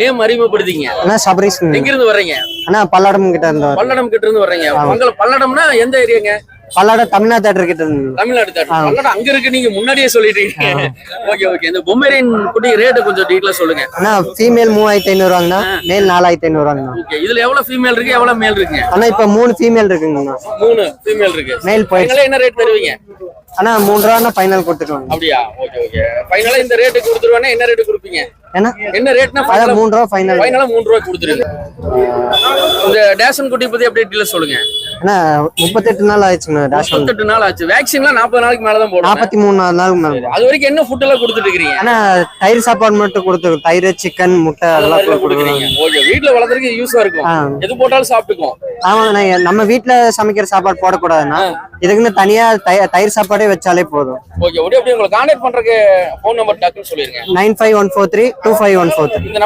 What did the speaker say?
Name அறிமுகப்படுத்திங்க அண்ணா சபரீஷ் எங்க இருந்து வர்றீங்க? அண்ணா பல்லடம் கிட்ட இருந்து. பல்லடம் கிட்ட இருந்து வர்றீங்க. உங்களை பல்லடம்னா எந்த ஏரியாங்க? பல்லடம் தமிழ்நாடு தேட்டர் கிட்ட இருந்து. தமிழ்நாடு தேட்டர் பல்லடம் அங்க இருக்கு நீங்க முன்னாடியே சொல்லிட்டீங்க. Okay okay. இந்த பொம்மேரியன் குட்டி ரேட்டு கொஞ்சம் டீட்டெயிலா சொல்லுங்க. அண்ணா ஃபீமேல் மூவாயிரத்தி ஐநூறு வாங்கண்ணா மேல் நாலாயிரத்தி ஐநூறு வாங்கண்ணா ஓகே இதுல எவ்வளவு ஃபீமேல் இருக்கு எவ்வளவு மேல் இருக்குங்க? அண்ணா இப்ப மூணு ஃபீமேல் இருக்குங்கண்ணா. மூணு ஃபீமேல் இருக்கு. மேல் ஃபைனலா என்ன ரேட் தருவீங்க? அண்ணா மூணு ரூபா ஃபைனல் கொடுத்துருவாங்க அப்படியா? Okay okay. ஃபைனலா இந்த ரேட்டு கொடுத்துருவானே என்ன ரேட்டு கொடுப்பீங்க? ஏன்னா என்ன ரேட்னா மூணு ரூபா ஃபைனல் ஃபைனலா மூணு ரூபாய் கொடுத்துருங்க. இந்த டேஷன் குட்டி பத்தி அப்படியே டீட்டெயில் சொல்லுங்க. அண்ணா முப்பத்தெட்டு நாள் ஆயிடுச்சுங்கண்ணா டேஷ் முப்பத்தெட்டு நாள் ஆச்சு. வேக்சின்லாம் நாற்பது நாளைக்கு மேலதான் போடணும். நாற்பத்தி மூணு நாளுக்கு மேல. அது வரைக்கும் என்ன ஃபுட் எல்லாம் கொடுத்துட்டு இருக்கீங்க? தயிர் சாப்பாடு மட்டும் கொடுத்துருக்கோம் தயிர் சிக்கன் முட்டை அதெல்லாம் கொடுக்குறீங்க. ஓகே வீட்ல வளர்த்துறதுக்கு யூஸா இருக்கும். எது போட்டாலும் சாப்பிட்டுக்கும். ஆமாங்கண்ணா நம்ம வீட்ல சமைக்கிற சாப்பாடு போடக்கூடாதுண்ணா இதுக்குன்னு தனியா தய- தயிர் சாப்பாடே வச்சாலே போதும். ஓகே அப்படியே அப்படியே உங்களை கான்டாக்ட் பண்றதுக்கு ஃபோன் நம்பர் டக்குன்னு சொல்லிருங்க. Nine five one four three two five one four three. இந்த நம்பர்